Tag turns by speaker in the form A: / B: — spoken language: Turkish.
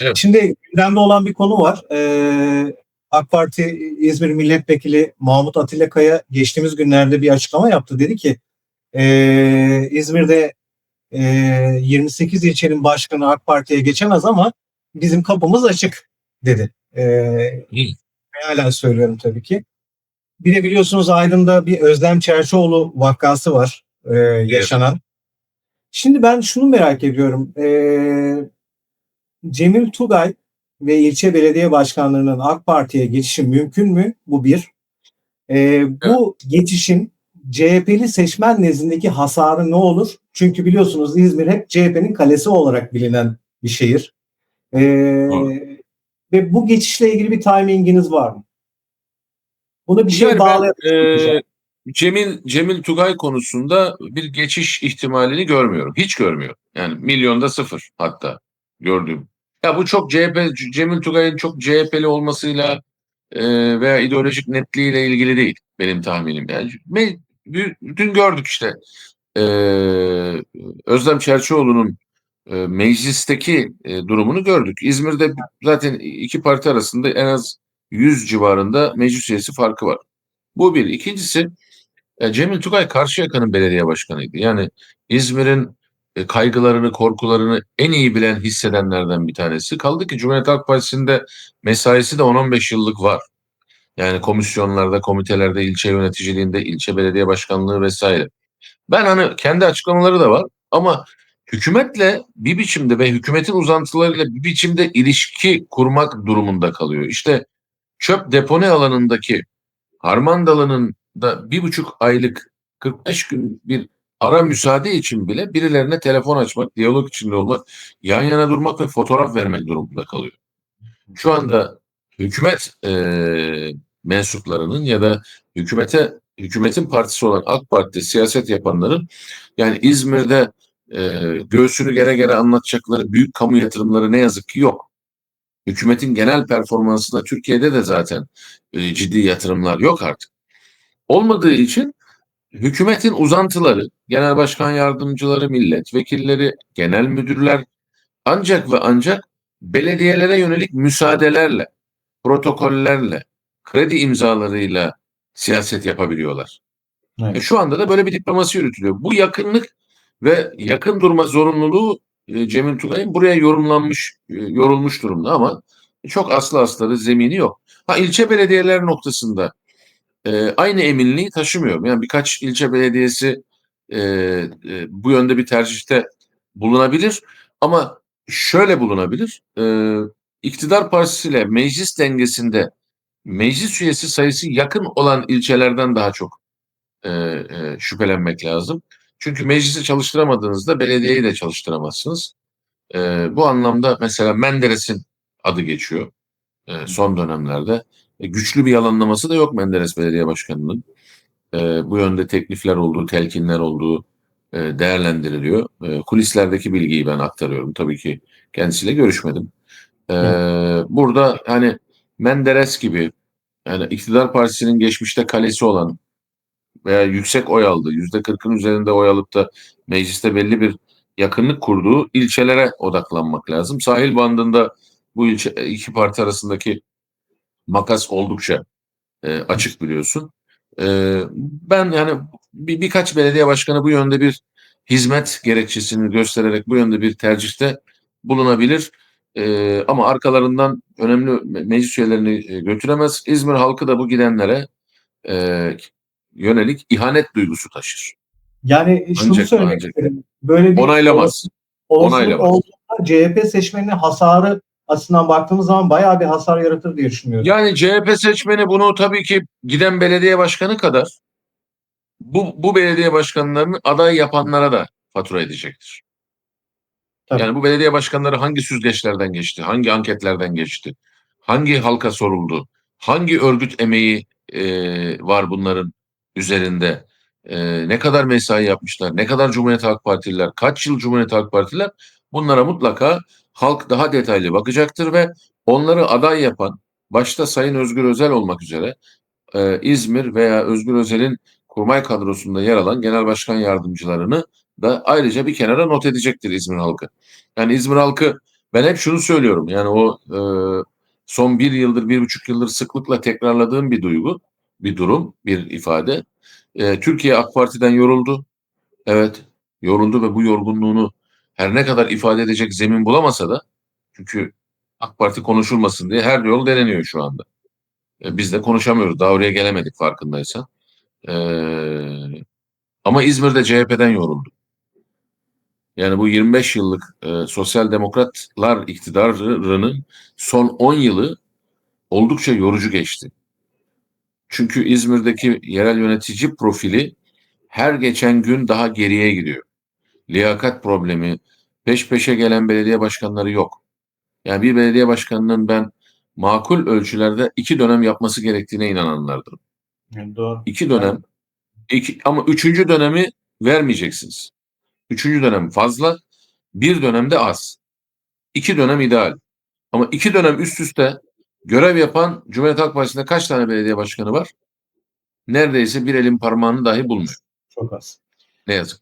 A: Evet.
B: Şimdi gündemde olan bir konu var. Ee, AK Parti İzmir Milletvekili Mahmut Atilla Kaya geçtiğimiz günlerde bir açıklama yaptı. Dedi ki ee, İzmir'de ee, 28 ilçenin başkanı AK Parti'ye geçemez ama bizim kapımız açık dedi. Ee,
A: İyi.
B: mealen söylüyorum tabii ki. Bir de biliyorsunuz Aydın'da bir Özlem Çerçioğlu vakası var ee, yaşanan. Şimdi ben şunu merak ediyorum. Ee, Cemil Tugay ve ilçe belediye başkanlarının AK Parti'ye geçişi mümkün mü? Bu bir. Ee, bu geçişin CHP'li seçmen nezdindeki hasarı ne olur? Çünkü biliyorsunuz İzmir hep CHP'nin kalesi olarak bilinen bir şehir.
A: Doğru.
B: ve bu geçişle ilgili bir timinginiz var mı? Bunu bir şeye
A: Yani e, Cemil Cemil Tugay konusunda bir geçiş ihtimalini görmüyorum. Hiç görmüyorum. Yani milyonda sıfır hatta gördüğüm. Ya bu çok CHP Cemil Tugay'ın çok CHP'li olmasıyla e, veya ideolojik netliğiyle ilgili değil benim tahminim. Yani me- dün gördük işte e, Özlem Çerçioğlu'nun e, meclisteki e, durumunu gördük. İzmir'de zaten iki parti arasında en az 100 civarında meclis üyesi farkı var. Bu bir. İkincisi e, Cemil Tugay Karşıyaka'nın belediye başkanıydı. Yani İzmir'in e, kaygılarını, korkularını en iyi bilen, hissedenlerden bir tanesi. Kaldı ki Cumhuriyet Halk Partisi'nde mesaisi de 10-15 yıllık var. Yani komisyonlarda, komitelerde, ilçe yöneticiliğinde, ilçe belediye başkanlığı vesaire. Ben hani kendi açıklamaları da var ama hükümetle bir biçimde ve hükümetin uzantılarıyla bir biçimde ilişki kurmak durumunda kalıyor. İşte çöp depone alanındaki Harman Dalı'nın da bir buçuk aylık 45 gün bir ara müsaade için bile birilerine telefon açmak, diyalog içinde olmak, yan yana durmak ve fotoğraf vermek durumunda kalıyor. Şu anda hükümet eee mensuplarının ya da hükümete hükümetin partisi olan AK Parti'de siyaset yapanların yani İzmir'de eee göğsünü gere gere anlatacakları büyük kamu yatırımları ne yazık ki yok. Hükümetin genel performansında Türkiye'de de zaten e, ciddi yatırımlar yok artık. Olmadığı için hükümetin uzantıları, genel başkan yardımcıları, milletvekilleri, genel müdürler ancak ve ancak belediyelere yönelik müsaadelerle, protokollerle, kredi imzalarıyla siyaset yapabiliyorlar.
B: Evet.
A: E, şu anda da böyle bir diplomasi yürütülüyor. Bu yakınlık ve yakın durma zorunluluğu e, Cemil Tugay'ın buraya yorumlanmış, e, yorulmuş durumda ama çok aslı astarı zemini yok. Ha ilçe belediyeler noktasında e, aynı eminliği taşımıyorum. Yani birkaç ilçe belediyesi e, e, bu yönde bir tercihte bulunabilir ama şöyle bulunabilir. E, iktidar partisiyle meclis dengesinde meclis üyesi sayısı yakın olan ilçelerden daha çok e, e, şüphelenmek lazım. Çünkü meclisi çalıştıramadığınızda belediyeyi de çalıştıramazsınız. E, bu anlamda mesela Menderes'in adı geçiyor e, son dönemlerde. E, güçlü bir yalanlaması da yok Menderes Belediye Başkanı'nın. E, bu yönde teklifler olduğu, telkinler olduğu e, değerlendiriliyor. E, kulislerdeki bilgiyi ben aktarıyorum. Tabii ki kendisiyle görüşmedim. E, burada hani Menderes gibi yani iktidar partisinin geçmişte kalesi olan veya yüksek oy aldığı, yüzde kırkın üzerinde oy alıp da mecliste belli bir yakınlık kurduğu ilçelere odaklanmak lazım. Sahil bandında bu ilçe, iki parti arasındaki makas oldukça e, açık biliyorsun. E, ben yani bir, birkaç belediye başkanı bu yönde bir hizmet gerekçesini göstererek bu yönde bir tercihte bulunabilir. E, ama arkalarından önemli me- meclis üyelerini e, götüremez. İzmir halkı da bu gidenlere e, yönelik ihanet duygusu taşır.
B: Yani şunu
A: Ancak-
B: söylemek
A: ancak.
B: istedim. Böyle bir
A: Onaylamaz.
B: olasılık
A: onaylamaz.
B: CHP seçmenine hasarı açısından baktığımız zaman bayağı bir hasar yaratır diye düşünüyorum.
A: Yani CHP seçmeni bunu tabii ki giden belediye başkanı kadar bu, bu belediye başkanlarını aday yapanlara da fatura edecektir.
B: Tabii.
A: Yani bu belediye başkanları hangi süzgeçlerden geçti, hangi anketlerden geçti, hangi halka soruldu, hangi örgüt emeği e, var bunların üzerinde, e, ne kadar mesai yapmışlar, ne kadar Cumhuriyet Halk Partililer, kaç yıl Cumhuriyet Halk Partililer bunlara mutlaka halk daha detaylı bakacaktır ve onları aday yapan, başta Sayın Özgür Özel olmak üzere e, İzmir veya Özgür Özel'in kurmay kadrosunda yer alan genel başkan yardımcılarını da ayrıca bir kenara not edecektir İzmir halkı. Yani İzmir halkı Ben hep şunu söylüyorum. Yani o e, son bir yıldır, bir buçuk yıldır sıklıkla tekrarladığım bir duygu, bir durum, bir ifade. E, Türkiye AK Parti'den yoruldu. Evet, yoruldu ve bu yorgunluğunu her ne kadar ifade edecek zemin bulamasa da çünkü AK Parti konuşulmasın diye her yol deneniyor şu anda. E, biz de konuşamıyoruz. Daha oraya gelemedik farkındaysan. E, ama İzmir'de CHP'den yoruldu. Yani bu 25 yıllık e, sosyal demokratlar iktidarının son 10 yılı oldukça yorucu geçti. Çünkü İzmir'deki yerel yönetici profili her geçen gün daha geriye gidiyor. Liyakat problemi, peş peşe gelen belediye başkanları yok. Yani bir belediye başkanının ben makul ölçülerde iki dönem yapması gerektiğine inananlardım.
B: Yani doğru.
A: İki dönem, iki, ama üçüncü dönemi vermeyeceksiniz. Üçüncü dönem fazla, bir dönemde az. İki dönem ideal. Ama iki dönem üst üste görev yapan Cumhuriyet Halk Partisi'nde kaç tane belediye başkanı var? Neredeyse bir elin parmağını dahi bulmuyor.
B: Çok az.
A: Ne yazık.